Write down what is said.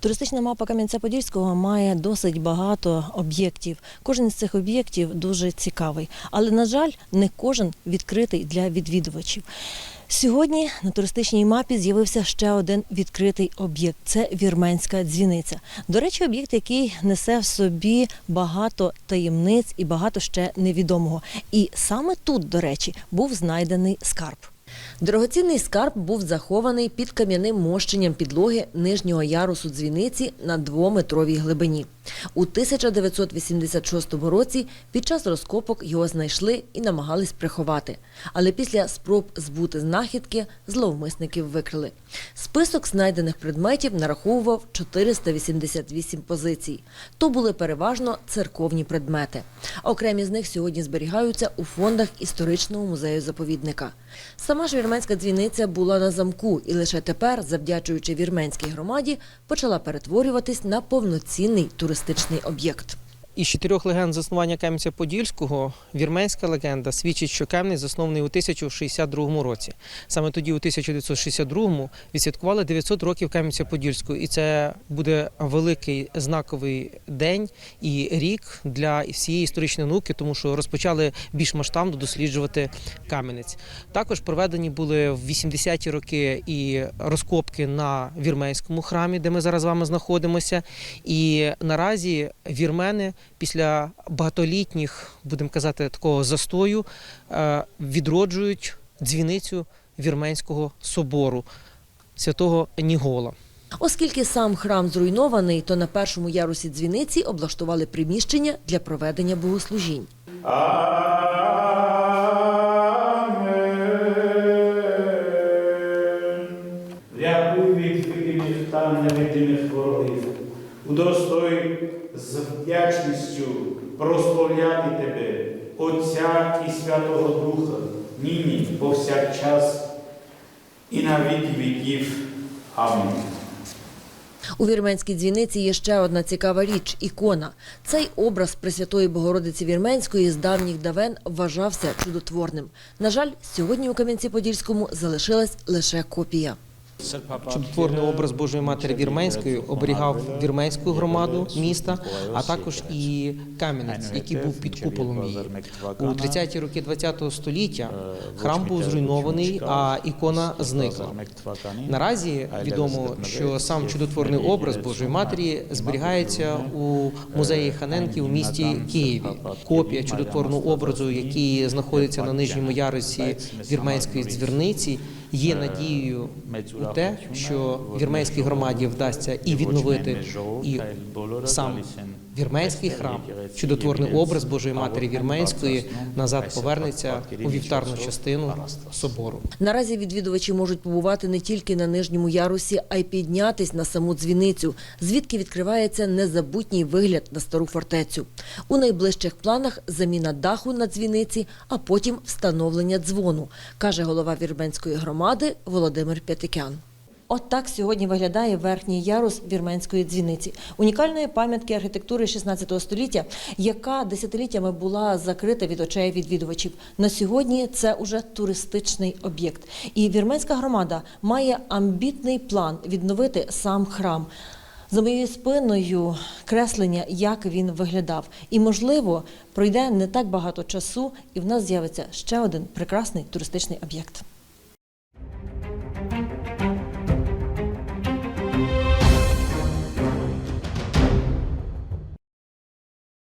Туристична мапа Кам'янця-Подільського має досить багато об'єктів. Кожен з цих об'єктів дуже цікавий, але на жаль, не кожен відкритий для відвідувачів. Сьогодні на туристичній мапі з'явився ще один відкритий об'єкт це вірменська дзвіниця. До речі, об'єкт, який несе в собі багато таємниць і багато ще невідомого. І саме тут, до речі, був знайдений скарб. Дорогоцінний скарб був захований під кам'яним мощенням підлоги нижнього ярусу дзвіниці на двометровій глибині. У 1986 році під час розкопок його знайшли і намагались приховати. Але після спроб збути знахідки зловмисників викрили. Список знайдених предметів нараховував 488 позицій. То були переважно церковні предмети. Окремі з них сьогодні зберігаються у фондах історичного музею заповідника. Сама ж вірменська дзвіниця була на замку і лише тепер, завдячуючи вірменській громаді, почала перетворюватись на повноцінний туристичний об'єкт. Із чотирьох легенд заснування Кам'янця-Подільського вірменська легенда свідчить, що Кам'янець заснований у 1062 році. Саме тоді, у 1962-му, відсвяткували 900 років Кам'янця-Подільського. І це буде великий знаковий день і рік для всієї історичної науки, тому що розпочали більш масштабно досліджувати Кам'янець. Також проведені були в 80-ті роки і розкопки на вірменському храмі, де ми зараз з вами знаходимося. І наразі вірмени після багатолітніх, будемо казати, такого застою е, відроджують дзвіницю вірменського собору святого Нігола. Оскільки сам храм зруйнований, то на першому ярусі дзвіниці облаштували приміщення для проведення богослужінь. Amen. Врятуй від невидимих ворогів. Удостой з вдячністю прославляти Тебе, Отця і Святого Духа, нині, повсякчас і на віки віків. Амінь. У вірменській дзвіниці є ще одна цікава річ ікона. Цей образ Пресвятої Богородиці Вірменської з давніх давен вважався чудотворним. На жаль, сьогодні у Кам'янці-Подільському залишилась лише копія. Чудотворний образ Божої Матері Вірменської оберігав вірменську громаду міста, а також і Кам'янець, який був під куполом її. У 30-ті роки ХХ століття храм був зруйнований, а ікона зникла. Наразі відомо, що сам чудотворний образ Божої Матері зберігається у музеї Ханенки у місті Києві. Копія чудотворного образу, який знаходиться на нижньому ярусі вірменської дзвірниці, є надією у те, що вірменській громаді вдасться і відновити і сам вірменський храм, чудотворний образ Божої Матері Вірменської назад повернеться у вівтарну частину собору. Наразі відвідувачі можуть побувати не тільки на нижньому ярусі, а й піднятись на саму дзвіницю, звідки відкривається незабутній вигляд на стару фортецю. У найближчих планах заміна даху на дзвіниці, а потім встановлення дзвону, каже голова вірменської громади Володимир П'ятикян. От так сьогодні виглядає верхній ярус вірменської дзвіниці, унікальної пам'ятки архітектури 16 століття, яка десятиліттями була закрита від очей відвідувачів. На сьогодні це уже туристичний об'єкт. І вірменська громада має амбітний план відновити сам храм. За моєю спиною креслення, як він виглядав. І, можливо, пройде не так багато часу, і в нас з'явиться ще один прекрасний туристичний об'єкт.